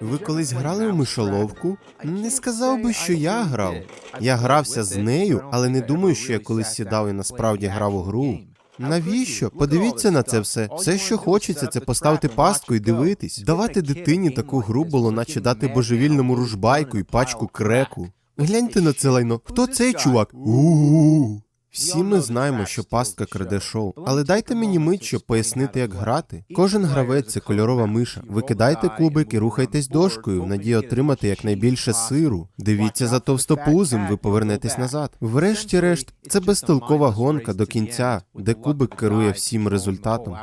Ви колись грали у мишоловку? Не сказав би, що я грав. Я грався з нею, але не думаю, що я колись сідав і насправді грав у гру. Навіщо? Подивіться на це все. Все, що хочеться, це поставити пастку і дивитись. Давати дитині таку гру було, наче дати божевільному ружбайку і пачку креку. Гляньте на це лайно. Хто цей чувак? У-у-у. Всі ми знаємо, що пастка краде шоу, але дайте мені мить, щоб пояснити, як грати. Кожен гравець це кольорова миша. Ви кидайте кубик і рухайтесь дошкою в надії отримати якнайбільше сиру. Дивіться за товстопузим, ви повернетесь назад. Врешті-решт, це безтолкова гонка до кінця, де кубик керує всім результатом.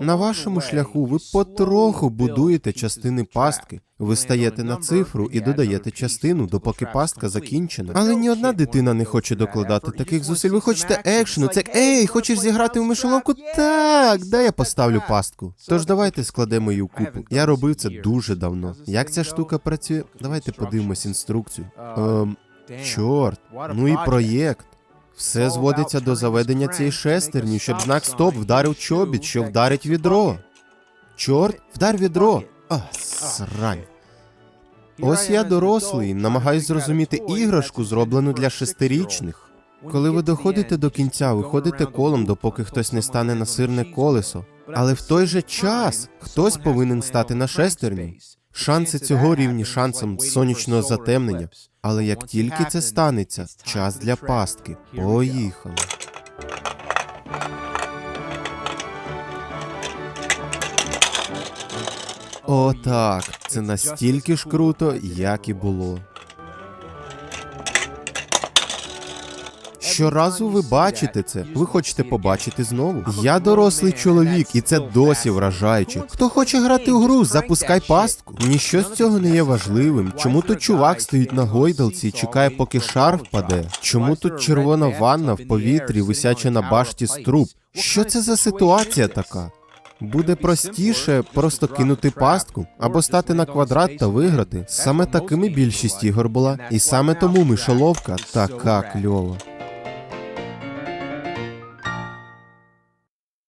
На вашому шляху ви потроху будуєте частини пастки. Ви стаєте на цифру і додаєте частину, допоки пастка закінчена. Але ні одна дитина не хоче докладати таких зусиль. Ви хочете екшену. Це ей, хочеш зіграти в мишоловку? Так, дай я поставлю пастку. Тож давайте складемо її в купу. Я робив це дуже давно. Як ця штука працює? Давайте подивимось інструкцію. Ем, чорт, ну і проєкт. Все зводиться до заведення цієї шестерні, щоб знак стоп вдарив чобіт, що вдарить відро. Чорт, вдар відро. А, срань. Ось я дорослий, намагаюсь зрозуміти іграшку, зроблену для шестирічних. Коли ви доходите до кінця, ви ходите колом, допоки хтось не стане на сирне колесо. Але в той же час хтось повинен стати на шестерні. Шанси цього рівні шансам сонячного затемнення. Але як тільки це станеться, час для пастки. Поїхали. Отак. Це настільки ж круто, як і було. Щоразу ви бачите це, ви хочете побачити знову. Я дорослий чоловік, і це досі вражаюче. Хто хоче грати у гру, запускай пастку. Ніщо з цього не є важливим. Чому тут чувак стоїть на гойдалці і чекає, поки шар впаде? Чому тут червона ванна в повітрі, висяча на башті з труб? Що це за ситуація така? Буде простіше просто кинути пастку або стати на квадрат та виграти. Саме такими більшість ігор була, і саме тому мишоловка така кльова.